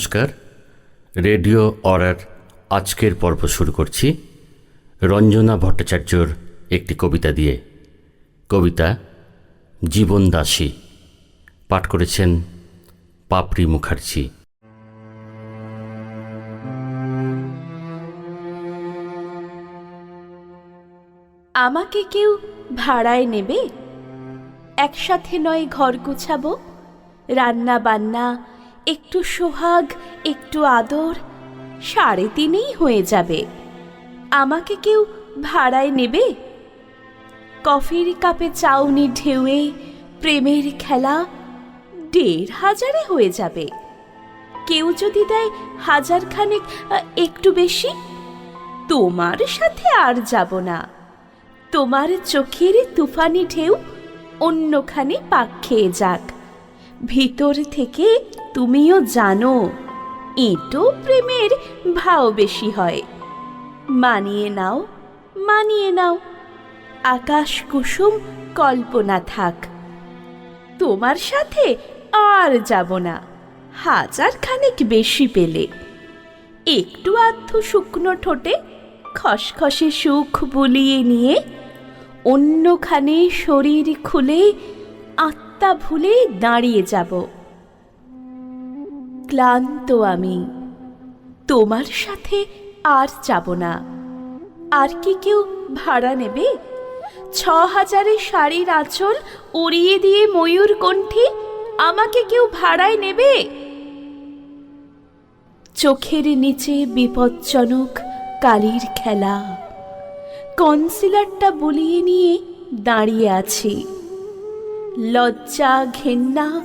নমস্কার। রেডিও অরার আজকের পর্ব শুরু করছি রঞ্জনা ভট্টাচার্যর একটি কবিতা দিয়ে। কবিতা জীবন দাসী পাঠ করেছেন পাপড়ি মুখার্জি। আমাকে কেউ ভাড়ায় নেবে? একসাথে নয় ঘর গুছাবো? রান্না বান্না একটু সোহাগ, একটু আদর, সাড়ে তিনেই হয়ে যাবে। আমাকে কেউ ভাড়ায় নেবে? কফির কাপে চাউনি ঢেউয়ে প্রেমের খেলা দেড় হাজারে হয়ে যাবে। কেউ যদি দেয় হাজার খানেক একটু বেশি? তোমার সাথে আর যাব না। তোমার চোখের তুফানি ঢেউ অন্যখানে পাক খেয়ে যাক। ভিতর থেকে তুমিও জানো, এঁটো প্রেমের ভাও বেশি হয়। মানিয়ে নাও মানিয়ে নাও। আকাশ কুসুম কল্পনা থাক। তোমার সাথে আর যাব না। হাজার খানেক বেশি পেলে। একটু আধটু শুকনো ঠোঁটে খসখসে সুখ বুলিয়ে নিয়ে অন্যখানে শরীর খুলে আত্মা ভুলে দাঁড়িয়ে যাব। ক্লান্ত আমি। তোমার সাথে আর যাব না। আর কি কেউ ভাড়া নেবে? ছ হাজারে শাড়ির আঁচল উড়িয়ে দিয়ে ময়ূর কণ্ঠী আমাকে কেউ ভাড়ায় নেবে? চোখের নিচে বিপজ্জনক কালির খেলা। কনসিলারটা বলিয়ে নিয়ে দাঁড়িয়ে আছি। লজ্জা ঘেন্না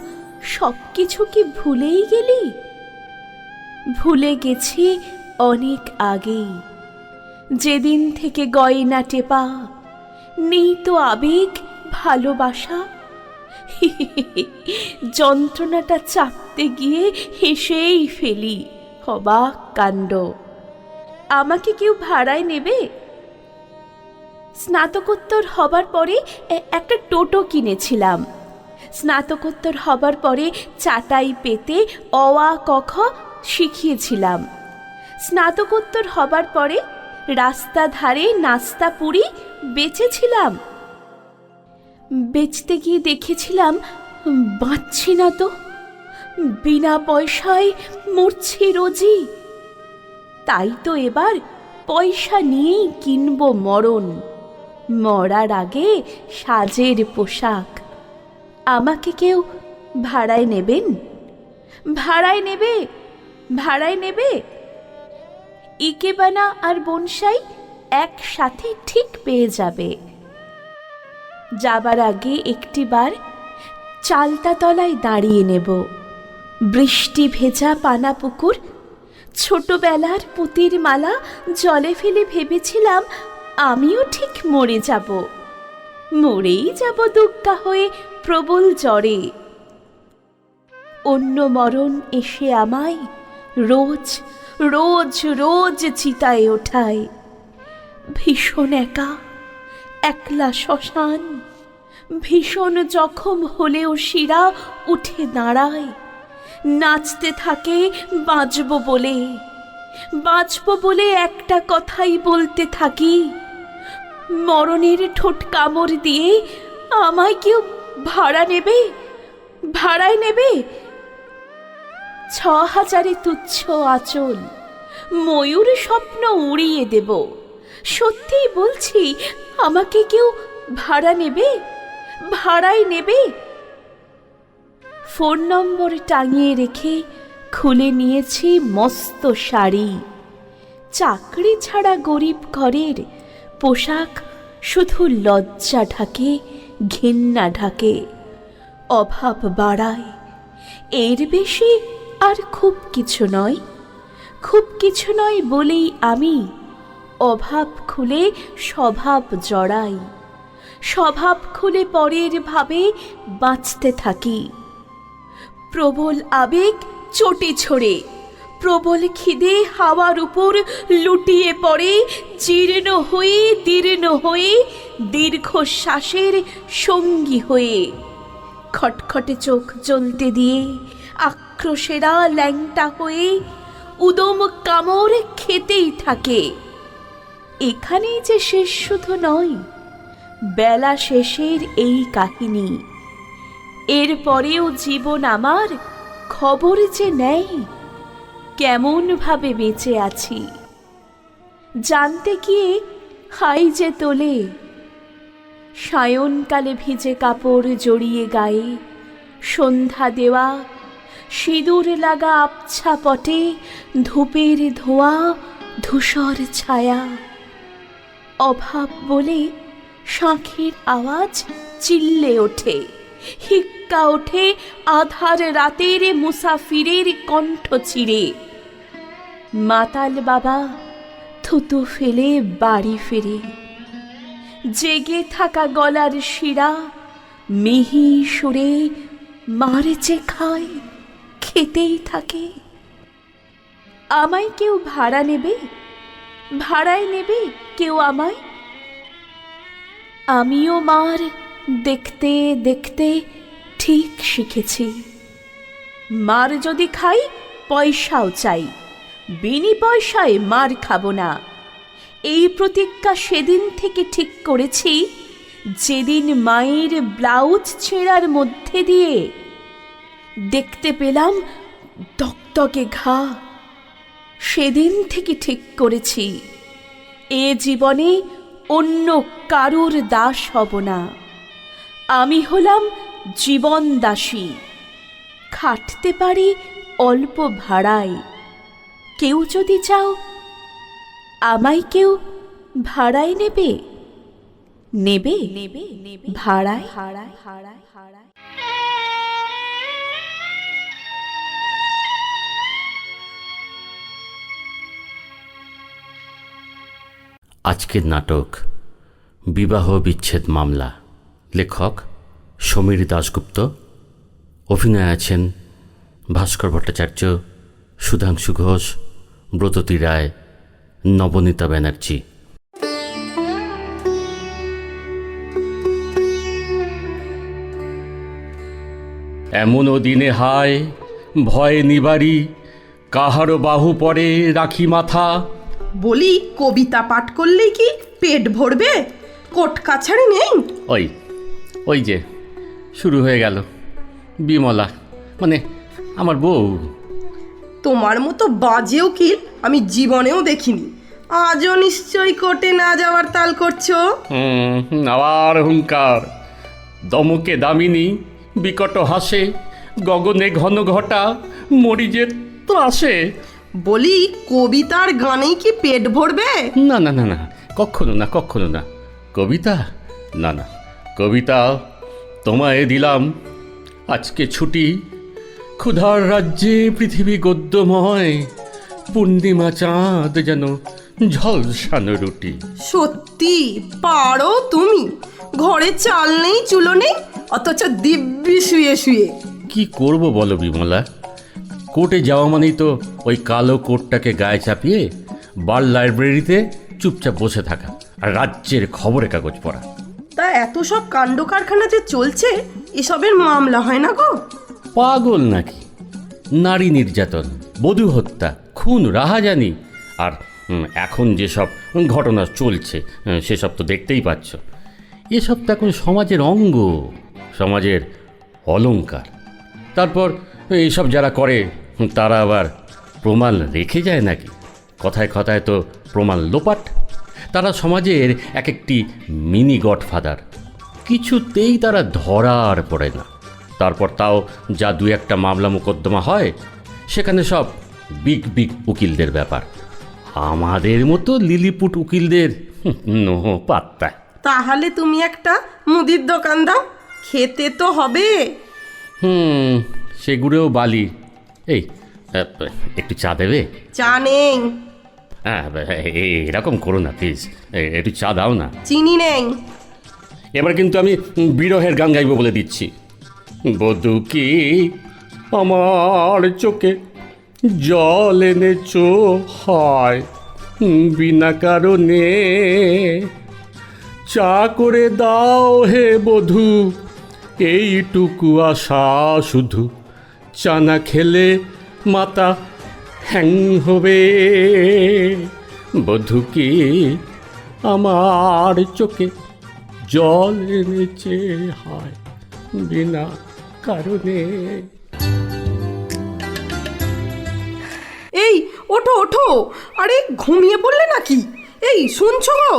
সব কিছু কি ভুলেই গেলি? ভুলে গেছি অনেক আগেই। যেদিন থেকে গয়না টেপা, নেই তো আবেগ, ভালোবাসা। যন্ত্রণাটা চাপতে গিয়ে হেসেই ফেলি, অবাক কাণ্ড। আমাকে কেউ ভাড়ায় নেবে? স্নাতকোত্তর হবার পরে একটা টোটো কিনেছিলাম। স্নাতকোত্তর হবার পরে চাটাই পেতে অওয়া কখ শিখিয়েছিলাম। স্নাতকোত্তর হবার পরে রাস্তা ধারে নাস্তা পুরি বেচেছিলাম। বেচতে গিয়ে দেখেছিলাম, বাঁচছি না তো। বিনা পয়সায় মরছি রোজই। তাই তো এবার পয়সা নিয়েই কিনব মরণ। মরার আগে সাজের পোশাক। আমাকে কেউ ভাড়ায় নেবেন? ভাড়ায় নেবে? ভাড়ায় নেবে? ইকেবানা আর বনসাই একসাথে ঠিক পেয়ে যাবে। যাবার আগে একটিবার চালতা তলায় দাঁড়িয়ে নেব। বৃষ্টি ভেজা পানা পুকুর ছোটবেলার পুতির মালা, জলে ফেলে ভেবেছিলাম আমিও ঠিক মরে যাব। মরেই যাব দুঃখা হয়ে প্রবল জ্বরে। অন্য মরণ এসে আমায় রোজ রোজ রোজ চিতায় ওঠায়। ভীষণ একা, একলা শ্মশান, ভীষণ জখম হলেও শিরা উঠে দাঁড়ায়। নাচতে থাকে, বাঁচব বলে। বাঁচব বলে একটা কথাই বলতে থাকি। মরণের ঠোঁট কামড় দিয়ে আমায় কেউ ভাড়া নেবে? ভাড়ায় নেবে? ছ হাজারে তুচ্ছ আচল, ময়ূর স্বপ্ন উড়িয়ে দেব। সত্যিই বলছি, আমাকে কেউ ভাড়া নেবে? ভাড়ায় নেবে? ফোন নম্বর টাঙিয়ে রেখে খুলে নিয়েছি মস্ত শাড়ি। চাকরি ছাড়া গরিব ঘরের পোশাক শুধু লজ্জা ঢাকে ঘেন্না ঢাকে, অভাব বাড়ায়। এর বেশি আর খুব কিছু নয়। খুব কিছু নয় বলেই আমি অভাব খুলে স্বভাব জড়াই। স্বভাব খুলে পরের ভাবে বাঁচতে থাকি। প্রবল আবেগ চটে ছড়ে। প্রবল খিদে হাওয়ার উপর লুটিয়ে পড়ে, জীর্ণ হয়ে, দীর্ণ হয়ে, দীর্ঘশ্বাসের সঙ্গী হয়ে। খটখটে চোখ জ্বলতে দিয়ে, আক্রোশেরা ল্যাংটা হয়ে, উদম কামড় খেতেই থাকে। এখানেই যে শেষ শুধু নয়, বেলা শেষের এই কাহিনী। এরপরেও জীবন আমার খবর যে নেই কেমনভাবে বেঁচে আছি? জানতে গিয়ে হাই যে তোলে। সায়নকালে ভিজে কাপড় জড়িয়ে গায়ে সন্ধ্যা দেওয়া, সিঁদুর লাগা আবছা পটে, ধূপের ধোয়া, ধূসর ছায়া। অভাব বলে শাঁখের আওয়াজ চিল্লে ওঠে। হিক্কা ওঠে আধার রাতের মুসাফিরের কণ্ঠ চিরে। মাতাল বাবা, থুতু ফেলে বাড়ি ফিরে। জেগে থাকা গলার শিরা মিহি সুরে মারেচে খায়, খেতেই থাকে। আমায় কেউ ভাড়া নেবে? ভাড়ায় নেবে কেউ আমায়? আমিও মার দেখতে দেখতে ঠিক শিখেছি। মার যদি খাই, পয়সাও চাই। বিনি পয়সায় মার খাব না। এই প্রতিজ্ঞা সেদিন থেকে ঠিক করেছি, যেদিন মায়ের ব্লাউজ ছেঁড়ার মধ্যে দিয়ে দেখতে পেলাম দকদকে ঘা। সেদিন থেকে ঠিক করেছি, এ জীবনে অন্য কারুর দাস হব না। আমি হলাম জীবন দাসী খাটতে পারি অল্প ভাড়ায়। কেউ যদি চাও, আমায় কেউ ভাড়ায় নেবে? নেবে? নেবে নেবে ভাড়ায়? হাড়ায় হাড়ায় হাড়ায় আজকের নাটক, বিবাহ বিচ্ছেদ মামলা। লেখক সমীর দাশগুপ্ত। অভিনয় আছেন ভাস্কর ভট্টাচার্য সুধাংশু ঘোষ ব্রততী রায় নবনীতা ব্যানার্জি। এমনও দিনে হায় ভয়ে নিবারি কাহারও বাহু পরে রাখি মাথা। বলি কবিতা পাঠ করলেই কি পেট ভরবে? কোট কাছাড়ি নেই? ওই ওই যে শুরু হয়ে গেল। বিমলা মানে আমার বউ। তোমার মতো বাজে উকিল আমি জীবনেও দেখিনি। আজও নিশ্চয়ই কোর্টে না যাওয়ার তাল করছ? হুম, আবার হুঙ্কার। দমকে দামিনী বিকট হাসে গগনে ঘন ঘটা মরিজের ত্রাসে। বলি কবিতার গানেই কি পেট ভরবে? না না না না কখনো না কখনো না। কবিতা? না না। কবিতা তোমায় দিলাম। আজকে ছুটি। ক্ষুধার রাজ্যে পৃথিবী গদ্যময়। পূর্ণিমা চাঁদ যেন ঝলসানো রুটি। সত্যি পারো তুমি। ঘরে চাল নেই চুলো নেই অথচ দিব্যি শুয়ে শুয়ে। কি করব বলো বিমলা? কোর্টে যাওয়া মানেই তো ওই কালো কোটটাকে গায়ে চাপিয়ে বার লাইব্রেরিতে চুপচাপ বসে থাকা আর রাজ্যের খবরের কাগজ পড়া। তা এত সব কাণ্ড কারখানা যে চলছে, এসবের মামলা হয় না গো? পাগল নাকি? নারী নির্যাতন, বধূ হত্যা, খুন, রাহাজানি, আর এখন যেসব ঘটনা চলছে সেসব তো দেখতেই পাচ্ছ। এসব তো এখন সমাজের অঙ্গ, সমাজের অলংকার তারপর এইসব যারা করে, তারা আবার প্রমাণ রেখে যায় নাকি? কথায় কথায় তো প্রমাণ লোপাট। তারা সমাজের এক একটি মিনি গডফাদার। কিছুতেই তারা ধরার পড়ে না। তারপর তাও যা দু একটা মামলা মোকদ্দমা হয় সেখানে সব বিগ বিগ উকিলদের ব্যাপার। আমাদের মতো লিলিপুট উকিলদের হুঁ, নো পাত্তা। তাহলে তুমি একটা মুদির দোকান দাও খেতে তো হবে। হুম সেগুলোও বালি। এই একটু চা দেবে? চা নেই। হ্যাঁ এরকম করো না প্লিজ একটু চা দাও না। চিনি নেই। এবার কিন্তু আমি বিরহের গান গাইব বলে দিচ্ছি। বধু কি আমার চোখে জল এনেছ? হয় বিনা কারণে চা করে দাও হে বধু। এইটুকু আশা শুধু। চা না খেলে মাতা হ্যাং। হবে বধূ কি আমার চোখে জল এনেছে? হয় বিনা কারণে। এই ওঠো ওঠো। আরে ঘুমিয়ে পড়লে নাকি? এই শুনছো গো?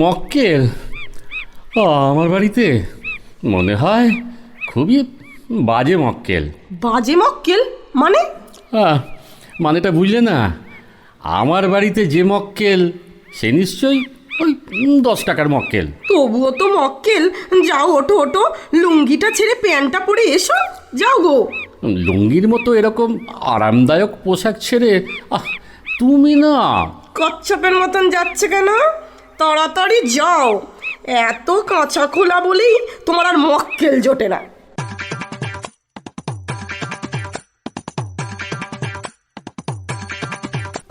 মক্কেল। আমার বাড়িতে মনে হয় খুবই বাজে মক্কেল। বাজে মক্কেল? মানে? মানেটা বুঝলে না? আমার বাড়িতে যে মক্কেল সে নিশ্চয়ই ওই দশ টাকার মক্কেল। তবুও তো মক্কেল। যাও ওঠো ওঠো। লুঙ্গিটা ছেড়ে প্যান্টটা পরে এসো। যাও গো। লুঙ্গির মতো এরকম আরামদায়ক পোশাক ছেড়ে আহ তুমি না। কচ্ছপের মতন যাচ্ছে কেন? তাড়াতাড়ি যাও। এত কাঁচা খোলা বলেই তোমার আর মক্কেল জোটে না।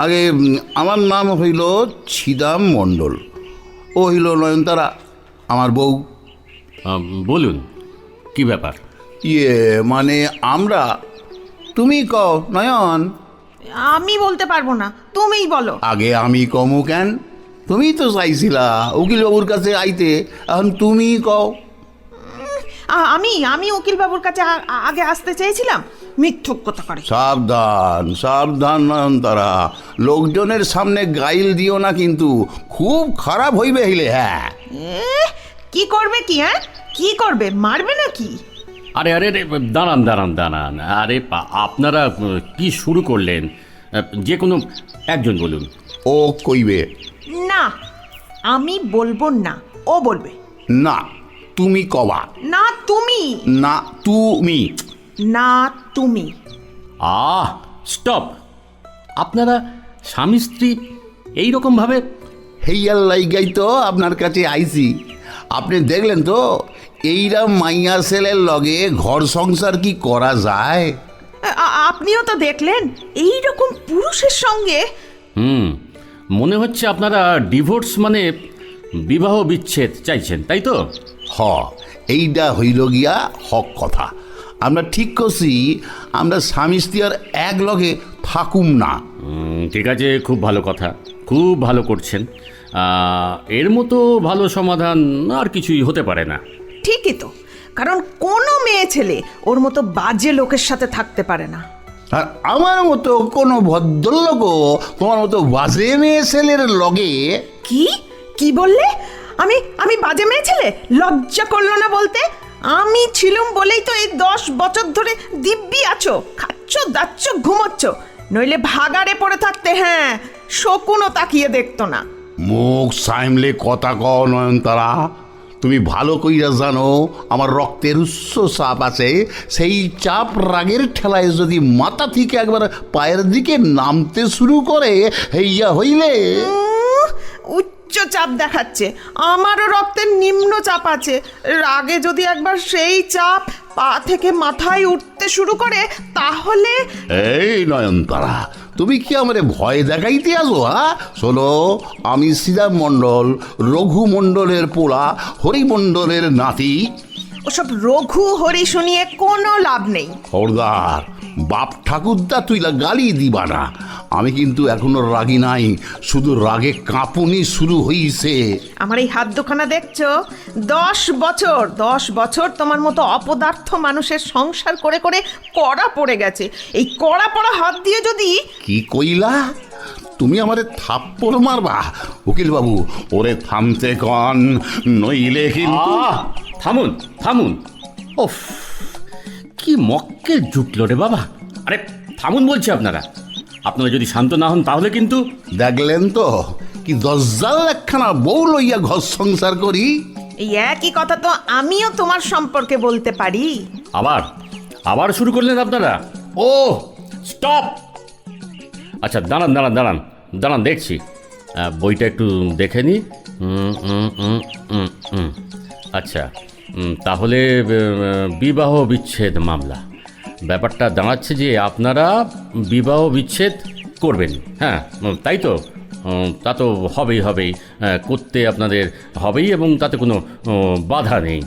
আগে আমার নাম হইল ছিদাম মণ্ডল। ও হইল নয়নতারা আমার বউ। বলুন কি ব্যাপার? ইয়ে মানে আমরা তুমি কও নয়ন। আমি বলতে পারব না তুমিই বলো। আগে আমি কমু কেন? তুমি তো চাইছিলা উকিল বাবুর কাছে আইতে এখন তুমি কও। আমি আমি উকিল বাবুর কাছে আগে আসতে চেয়েছিলাম। মিথ্যুক কথা করে। সাবধান সাবধান নয়নতারা লোকজনের সামনে গাইল দিও না কিন্তু খুব খারাপ হইবে হইলে হ্যাঁ। কি করবে কি হ্যাঁ? কি করবে মারবে নাকি? আরে আরে আরে, দাঁড়ান দাঁড়ান দাঁড়ান। আরে আপনারা কি শুরু করলেন? যে কোনো একজন বলুন। ও কইবে। না আমি বলব না ও বলবে। না তুমি কবা। না তুমি। না তুমি। না তুমি। Ah stop. আপনারা স্বামী স্ত্রী এইরকমভাবে হেইয়ার লাইগাই তো আপনার কাছে আইছি। আপনি দেখলেন তো এইরা মাইয়া ছেলের লগে ঘর সংসার কি করা যায়? আপনিও তো দেখলেন এই রকম পুরুষের সঙ্গে। হুম মনে হচ্ছে আপনারা ডিভোর্স মানে বিবাহ বিচ্ছেদ চাইছেন তাই তো? হ এইটা হইল গিয়া হক কথা। আমরা ঠিক করছি আমরা স্বামী স্ত্রী আর এক লগে থাকুম না। ঠিক আছে খুব ভালো কথা খুব ভালো করছেন। এর মতো ভালো সমাধান আর কিছুই হতে পারে না। ঠিকই তো কারণ কোনো মেয়ে ছেলে ওর মতো বাজে লোকের সাথে থাকতে পারে না। আর আমার মতো কোনো ভদ্রলোকও তোমার মতো বাজে মেয়ে ছেলের লগে কি? কি বললে? আমি আমি বাজে মেয়ে ছেলে? লজ্জা করল না বলতে? আমি ছিলুম বলেই তো এই দশ বছর ধরে দিব্যি আছো খাচ্ছ দাচ্ছ ঘুমোচ্ছ। নইলে ভাগাড়ে পড়ে থাকতে হ্যাঁ শকুনও তাকিয়ে দেখতো না। মুখ সাইমলে কথা কও নয়নতারা। তুমি ভালো কইরা জানো আমার রক্তের উচ্চ চাপ আছে। সেই চাপ রাগের ঠেলায় যদি মাথা থেকে একবার পায়ের দিকে নামতে শুরু করে হইয়া হইলে উচ্চ চাপ দেখাচ্ছে। আমারও রক্তের নিম্ন চাপ আছে। রাগে যদি একবার সেই চাপ পা থেকে মাথায় উঠতে শুরু করে, তাহলে এই নয়নতারা, তুমি কি আমারে ভয় দেখাইতে আসো হ্যাঁ শোনো, আমি শ্রীরাম মণ্ডল রঘু মণ্ডলের পোলা, হরিমণ্ডলের নাতি। ওসব রঘু হরি শুনিয়ে কোনো লাভ নেই। খবরদার বাপ ঠাকুরদা তুই গালি দিবা না। আমি কিন্তু এখনও রাগি নাই শুধু রাগে কাঁপুনি শুরু হইছে। আমার এই হাত দুখানা দেখছ? দশ বছর দশ বছর তোমার মতো অপদার্থ মানুষের সংসার করে করে কড়া পড়ে গেছে। এই কড়া পড়া হাত দিয়ে যদি কি কইলা? তুমি আমারে থাপ্পড় মারবা। উকিল বাবু ওরে থামতে কন নইলে কিন্তু থামুন থামুন। ওফ কি মক্কেল জুটলো রে বাবা। আরে থামুন বলছি আপনারা। আপনারা যদি শান্ত না হন তাহলে কিন্তু দেখলেন তো কি দজ্জাল একখানা বউ লইয়া ঘর সংসার করি। এই একই কথা তো আমিও তোমার সম্পর্কে বলতে পারি। আবার আবার শুরু করলেন আপনারা। Oh stop! আচ্ছা দাঁড়ান দাঁড়ান দাঁড়ান দাঁড়ান দেখছি। বইটা একটু দেখে নি। উম, উম, উম, উম, উম। আচ্ছা তাহলে বিবাহ বিচ্ছেদ মামলা। ব্যাপারটা দাঁড়াচ্ছে যে আপনারা বিবাহ বিচ্ছেদ করবেন। হ্যাঁ তাই তো? তা তো হবেই হবেই। করতে আপনাদের হবেই এবং তাতে কোনো বাধা নেই।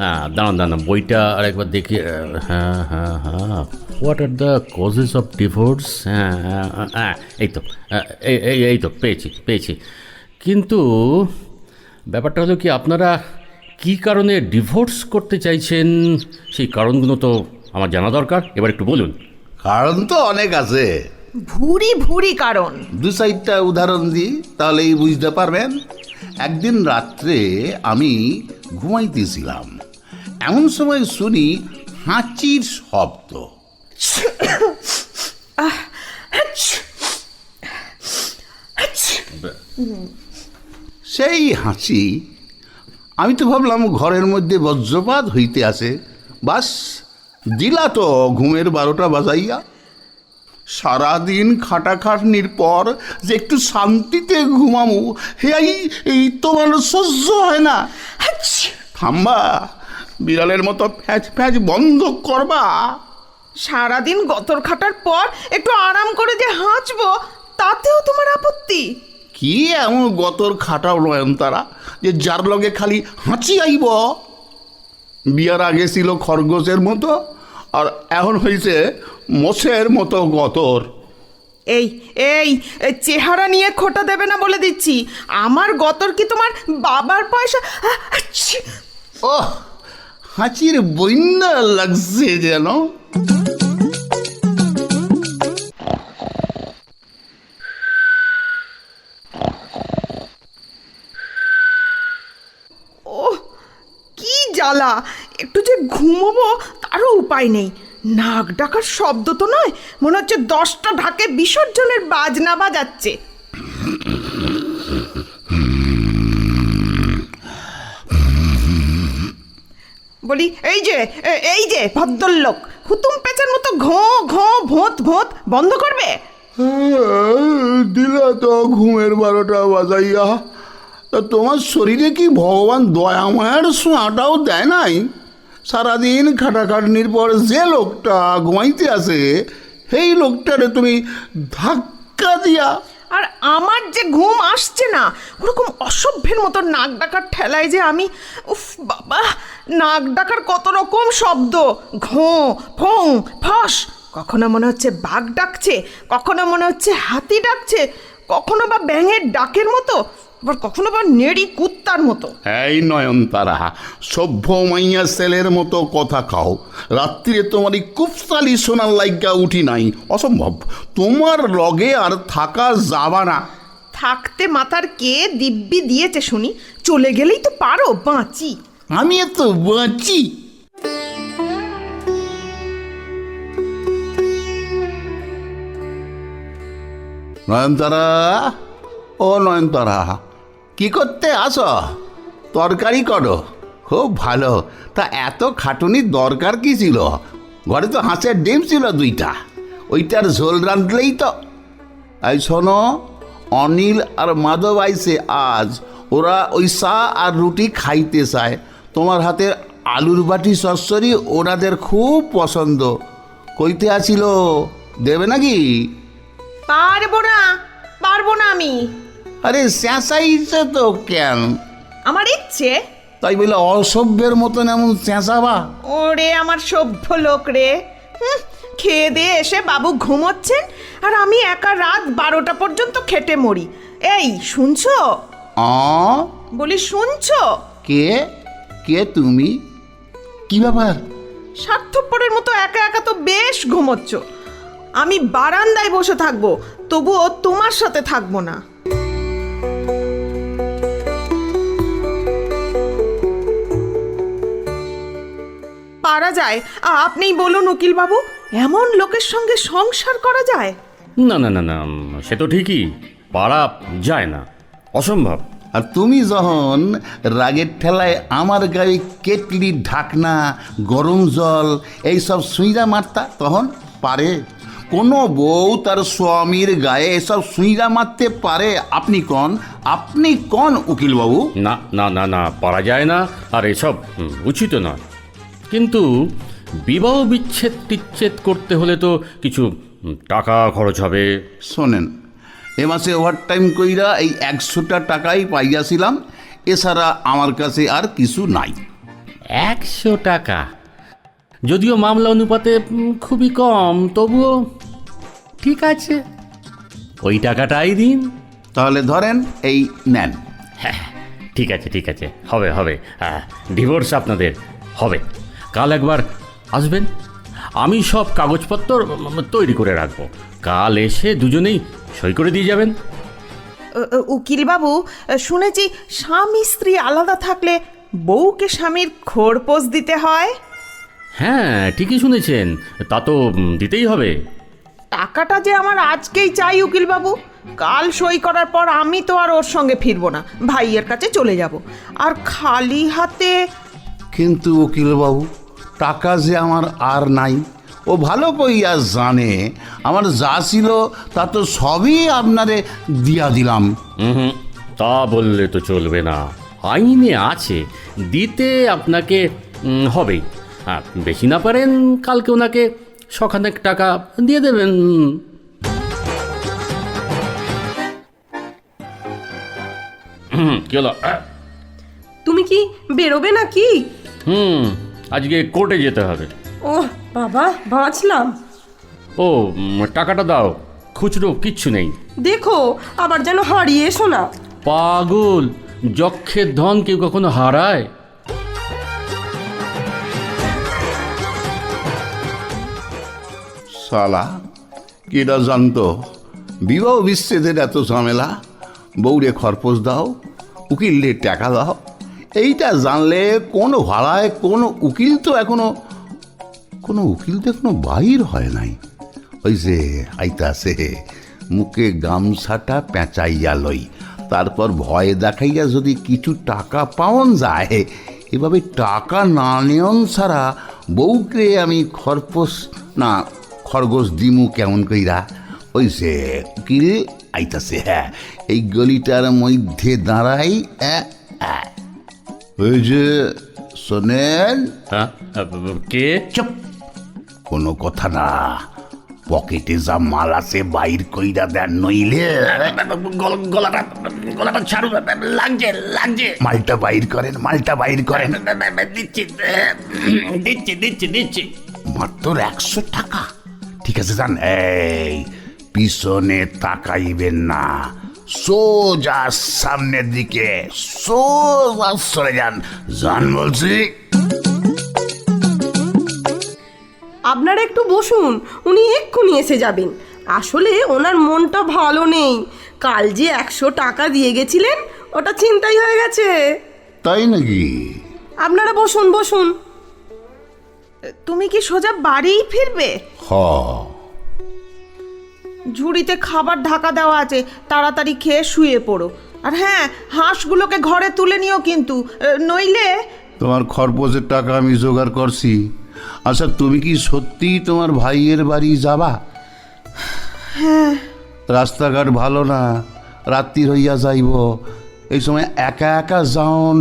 হ্যাঁ দাঁড়ান দাঁড়ান বইটা আরেকবার দেখি। হ্যাঁ হ্যাঁ হ্যাঁ। What are the causes of divorce হ্যাঁ হ্যাঁ, হ্যাঁ এই তো এই এই এই তো পেয়েছি পেয়েছি। কিন্তু ব্যাপারটা হলো কি আপনারা কি কারণে ডিভোর্স করতে চাইছেন? সেই কারণগুলো তো আমার জানা দরকার এবার একটু বলুন। কারণ তো অনেক আছে। ভুরি ভুরি কারণ। দু চারটা উদাহরণ দিই তাহলেই বুঝতে পারবেন। একদিন রাত্রে আমি ঘুমাইতেছিলাম। এমন সময় শুনি হাঁচির শব্দ। সেই হাসি, আমি তো ভাবলাম ঘরের মধ্যে বজ্রপাত হইতে আসে বাস, দিলা তো ঘুমের বারোটা বাজাইয়া। সারাদিন খাটাখাটনির পর যে একটু শান্তিতে ঘুমামু, হেয়াই, এই তো মানুষ সহ্য হয় না। থাম্বা, বিড়ালের মতো ফ্যাচ ফ্যাঁচ বন্ধ করবা। সারাদিন গতর খাটার পর একটু আরাম করে যে হাঁচবো তাতেও তোমার আপত্তি? কি এমন গতর খাটাও নয়ন তারা যে যার লগে খালি হাঁচি আইব? বিয়ার আগে ছিল খরগোশের মতো আর এখন হয়েছে মোষের মতো গতর। এই এই চেহারা নিয়ে খোটা দেবে না বলে দিচ্ছি। আমার গতর কি তোমার বাবার পয়সা? ও হাঁচির বন্যা লাগছে যেন। জ্বালা। একটু যে ঘুমোবো, তারও উপায় নেই। নাক ডাকার শব্দ তো নয়, মনে হচ্ছে দশটা ঢাকে বিসর্জনের বাজনা বাজাচ্ছে। বলি, এই যে এই যে, ভদ্রলোক। হুতুম পেঁচার মতো ঘো ঘো ভোঁত ভোঁত বন্ধ করবে? দিলা তো ঘুমের বারোটা বাজাইয়া তা তোমার শরীরে কি ভগবান দয়া মায়ের সোঁয়াটাও দেয় নাই? সারাদিন খাটাখাটনির পর যে লোকটা ঘুমাইতে আসে সেই লোকটারে তুমি ধাক্কা দিয়া। আর আমার যে ঘুম আসছে না ওরকম অসভ্যের মতো নাক ডাকার ঠেলায় যে আমি উফ বাবা! নাক ডাকার কত রকম শব্দ? ঘোঁ ফোঁ ফস। কখনো মনে হচ্ছে বাঘ ডাকছে কখনো মনে হচ্ছে হাতি ডাকছে কখনো বা ব্যাঙের ডাকের মতো আবার কখনো বা নেড়ি কুত্তার মতো। এই নয়নতারা সভ্য মাইয়া সেলের মতো কথা খাও রাত্রিরে তোমার এই কুফসালি সোনার লাইগা উঠি নাই। অসম্ভব তোমার লগে আর থাকা যাবা না। থাকতে মাথার কে দিব্যি দিয়েছে শুনি চলে গেলেই তো পারো বাঁচি। আমি এত বাঁচি। নয়নতারা, ও নয়নতারা, কি করতে আসো? তরকারি করো। খুব ভালো। তা এত খাটুনির দরকার কি ছিল? ঘরে তো হাঁসের ডিম ছিল দুইটা। ওইটার ঝোল রাঁধলেই তো। এই শোনো, অনিল আর মাধব আইসে আজ ওরা ওই চা আর রুটি খাইতে চায়। তোমার হাতের আলুর বাটি সস্যরি ওনাদের খুব পছন্দ। কইতে আসিল দেবে নাকি? পারব না পারব না আমি। আরে চেঁচাইছে তো কেন? আমার ইচ্ছে। তাই বলে অসভ্যের মতন এমন চেঁচাবা ওরে আমার সভ্য লোক রে। খেয়ে দিয়ে এসে বাবু ঘুমোচ্ছেন আর আমি একা রাত বারোটা পর্যন্ত খেটে মরি। এই শুনছো? বলি শুনছো? কে? কে তুমি? কি ব্যাপার? স্বার্থপরের মতো একা একা তো বেশ ঘুমোচ্ছ। আমি বারান্দায় বসে থাকব তবুও তোমার সাথে থাকব না। পারা যায় আপনিই বলুন উকিল বাবু এমন লোকের সঙ্গে সংসার করা যায়? না না না না সে তো ঠিকই পারা যায় না অসম্ভব। আর তুমি যখন রাগের ঠেলায় আমার গায়ে কেটলি ঢাকনা গরম জল এইসব সুইরা মারতা তখন পারে। কোনো বউ তার স্বামীর গায়ে এসব সুইরা মারতে পারে? আপনি কন? আপনি কন উকিলবাবু? না না না না পারা যায় না। আর এসব উচিত নয়। কিন্তু বিবাহ বিচ্ছেদ টিচ্ছেদ করতে হলে তো কিছু টাকা খরচ হবে। শোনেন এ মাসে ওভারটাইম কইরা এই একশোটা টাকাই পাইয়াছিলাম এছাড়া আমার কাছে আর কিছু নাই। একশো টাকা? যদিও মামলা অনুপাতে খুবই কম তবুও ঠিক আছে। ওই টাকাটাই দিন। তাহলে ধরেন এই নেন। হ্যাঁ ঠিক আছে ঠিক আছে। হবে হবে। হ্যাঁ ডিভোর্স আপনাদের। হবে। কাল একবার আসবেন। আমি সব কাগজপত্র তৈরি করে রাখব। কাল এসে দুজনেই সই করে দিয়ে যাবেন। উকিল বাবু শুনেছি স্বামী স্ত্রী আলাদা থাকলে বউকে স্বামীর খোরপোষ দিতে হয়? হ্যাঁ ঠিকই শুনেছেন। তা তো দিতেই হবে। টাকাটা যে আমার আজকেই চাই উকিল বাবু কাল সই করার পর আমি তো আর ওর সঙ্গে ফিরবো না। ভাইয়ের কাছে চলে যাব। আর খালি হাতে কিন্তু উকিলবাবু টাকা যে আমার আর নাই ও ভালো কইয়া জানে আমার যা ছিল তা তো সবই আপনারে দিয়া দিলাম। হুম তা বললে তো চলবে না। আইনে আছে দিতে আপনাকে উম, হবেই হ্যাঁ, বেশি না পারেন কালকে ওনাকে সখানেক টাকা দিয়ে দেবেন। হুম কি হলো? আহ, তুমি কি বেরোবে নাকি? হুম। আজকে কোর্টে যেতে হবে। ও বাবা বাঁচলাম। ও টাকাটা দাও। খুচরো কিচ্ছু নেই। দেখো আবার যেন হারিয়ে এসো না। পাগল যক্ষের ধন কেউ কখনো হারায়? সালা কিরা জানতো? বিবাহ বিচ্ছেদের এত ঝামেলা? বউরে খরপোশ দাও উকিলরে টাকা দাও। এইটা জানলে কোনো ভাড়ায়, কোনো উকিল তো এখনও, কোনো উকিল তো এখনও বাহির হয় নাই ওই যে আইতাছে মুখে গামছাটা পেঁচাইয়া লই, তারপর ভয় দেখাইয়া যদি কিছু টাকা পাওন যায়, এভাবে টাকা না নেওন ছাড়া বউকে আমি খরপোশ, না, খরগোশ দিমু কেমন কইরা ওই যে উকিল আইতাছে হ্যাঁ এই গলিটার মধ্যে দাঁড়াই অ্যা। ওই যে শোনেন। হ্যাঁ কে? চুপ। কোনো কথা না। পকেটে যা মাল আছে বাইর কইরা দেন নইলে গলাটা গলাটা ছাড়ু লাগছে লাগছে। মালটা বাইর করেন মালটা বাইর করেন। দিচ্ছি দিচ্ছি দিচ্ছি দিচ্ছি। মাত্র একশো টাকা। ঠিক আছে যান। এই পিছনে তাকাইবেন না। সোজা সামনের দিকে সোজা সরে যান। যান বলছি? আপনারা একটু বসুন উনি এক্ষুনি এসে যাবেন। আসলে ওনার মনটা ভালো নেই। কাল যে একশো টাকা দিয়ে গেছিলেন ওটা চিন্তাই হয়ে গেছে। তাই নাকি? আপনারা বসুন বসুন। তুমি কি সোজা বাড়িই ফিরবে? হ ঝুড়িতে খাবার ঢাকা দেওয়া আছে তাড়াতাড়ি খেয়ে শুয়ে পড়ো। আর হ্যাঁ হাঁসগুলোকে ঘরে তুলে নিও কিন্তু। নইলে তোমার খরপোশের টাকা আমি জোগাড় করছি। আচ্ছা তুমি কি সত্যিই তোমার ভাইয়ের বাড়ি যাবা? হ্যাঁ। রাস্তাঘাট ভালো না রাত্রি হইয়া যাইব। এই সময় একা একা যাওন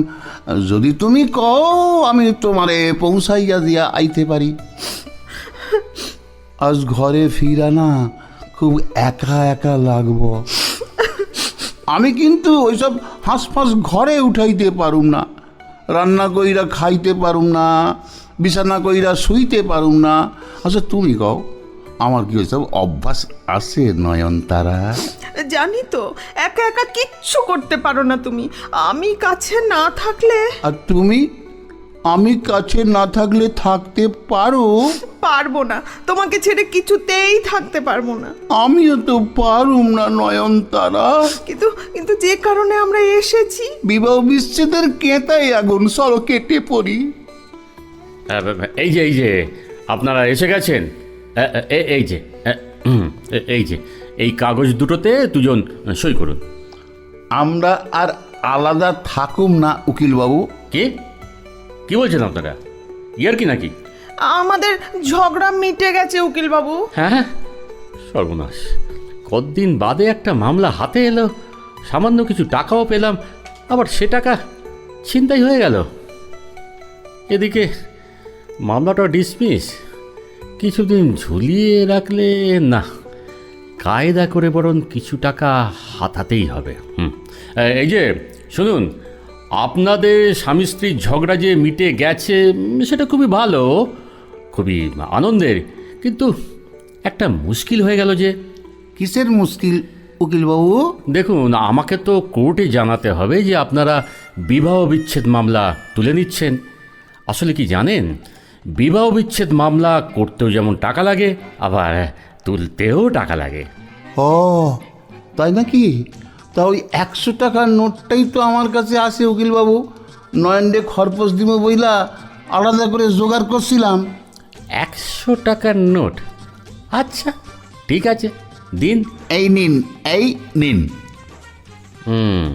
যদি তুমি কও আমি তোমারে পৌঁছাইয়া দিয়া আইতে পারি। আজ ঘরে ফিরা না খুব একা একা লাগবো। আমি কিন্তু ওইসব হাঁসফাঁস ঘরে উঠাইতে পারুম না। রান্না কইরা খাইতে পারুম না বিছানা কইরা শুইতে পারুম না। আচ্ছা তুমি কও আমার কি ওইসব অভ্যাস আছে নয়নতারা জানি তো একা একা কিচ্ছু করতে পারো না তুমি। আমি কাছে না থাকলে আর তুমি? আমি কাছে না থাকলে থাকতে পারো? পারব না। তোমাকে ছেড়ে কিছুতেই থাকতে পারব না। আমিও তো পারুম না নয়নতারা। কিন্তু কিন্তু যে কারণে আমরা এসেছি? বিবাহ বিচ্ছেদের কেতাই আগুন চলো কেটে পড়ি। হ্যাঁ, এই যে এই যে আপনারা এসে গেছেন? এই যে এই যে এই কাগজ দুটোতে দুজন সই করুন। আমরা আর আলাদা থাকুম না উকিলবাবু। কি? কি বলছেন আপনারা? ইয়ার কি নাকি? আমাদের ঝগড়া মিটে গেছে উকিল বাবু হ্যাঁ হ্যাঁ। সর্বনাশ। কতদিন বাদে একটা মামলা হাতে এলো সামান্য কিছু টাকাও পেলাম আবার সে টাকা ছিনতাই হয়ে গেল। এদিকে মামলাটা ডিসমিস কিছুদিন ঝুলিয়ে রাখলে না কায়দা করে বরং কিছু টাকা হাতাতেই হবে। হুম। এই যে শুনুন আপনাদের স্বামী স্ত্রীর ঝগড়া যে মিটে গেছে সেটা খুবই ভালো খুবই আনন্দের। কিন্তু একটা মুশকিল হয়ে গেল যে। কিসের মুশকিল উকিলবাবু? দেখুন আমাকে তো কোর্টে জানাতে হবে যে আপনারা বিবাহ বিচ্ছেদ মামলা তুলে নিচ্ছেন। আসলে কি জানেন বিবাহ বিচ্ছেদ মামলা করতেও যেমন টাকা লাগে আবার তুলতেও টাকা লাগে। ও তাই নাকি? তা ওই একশো টাকার নোটটাই তো আমার কাছে আসে উকিলবাবু। নয়নডে খরপোশ দিব বইলা আলাদা করে জোগাড় করছিলাম। একশো টাকার নোট? আচ্ছা ঠিক আছে দিন। এই নিন এই নিন। হুম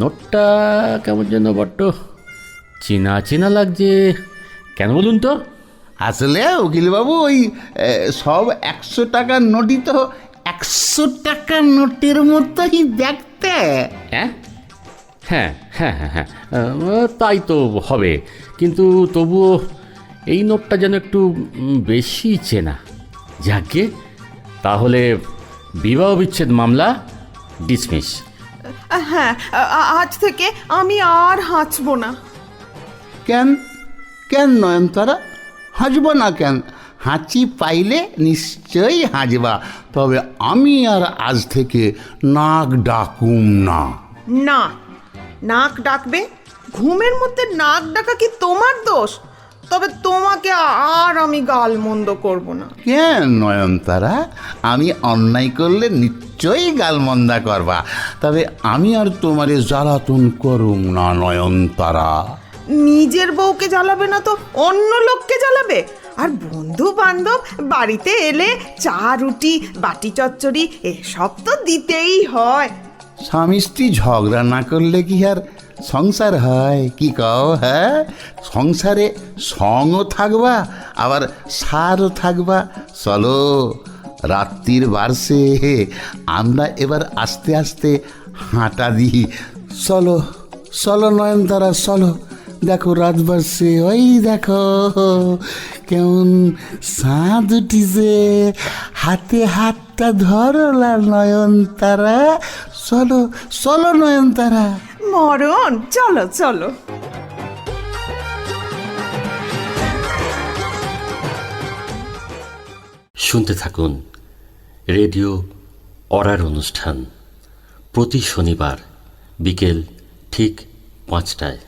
নোটটা কেমন যেন বড্ড চেনা চেনা লাগছে। কেন বলুন তো? আসলে উকিলবাবু ওই সব একশো টাকার নোটই তো একশো টাকার নোটের মতোই দেখতে। হ্যাঁ? হ্যাঁ হ্যাঁ হ্যাঁ হ্যাঁ। আহ, তাই তো হবে। কিন্তু তবুও এই নোটটা যেন একটু উম, বেশি চেনা। যাকে তাহলে বিবাহ বিচ্ছেদ মামলা ডিসমিস। হ্যাঁ আ- আ- আজ থেকে আমি আর হাঁচবো না। কেন? কেন নয়নতারা? হাসব না কেন? হাঁচি পাইলে নিশ্চয়ই হাসবা তবে আমি আর আজ থেকে নাক ডাকুম না। না নাক ডাকবে? ঘুমের মধ্যে নাক ডাকা কি তোমার দোষ? তবে তোমাকে আর আমি গাল মন্দ করব না। কেন নয়নতারা? আমি অন্যায় করলে নিশ্চয়ই গালমন্দা করবা তবে আমি আর তোমারে জ্বালাতন করুম না নয়নতারা। নিজের বউকে জ্বালাবে না তো অন্য লোককে জ্বালাবে? আর বন্ধু বান্ধব বাড়িতে এলে চা, রুটি, বাটি চচ্চড়ি এসব তো দিতেই হয়। স্বামী স্ত্রী ঝগড়া না করলে কি আর সংসার হয়? কি কও হ্যাঁ? সংসারে সঙ্গও থাকবা, আবার সারও থাকবা। চলো, রাত্রির বার্ষে আমরা এবার আস্তে আস্তে হাঁটা দিই। চলো চলো নয়নতারা, চলো। দেখো রাত বাড়ছে ওই দেখো কেমন সাঁত উঠিছে। হাতে হাতটা ধরলা নয়নতারা। চলো চলো নয়নতারা। মরণ চলো চলো। শুনতে থাকুন রেডিও অরার অনুষ্ঠান প্রতি শনিবার বিকেল ঠিক পাঁচটায়।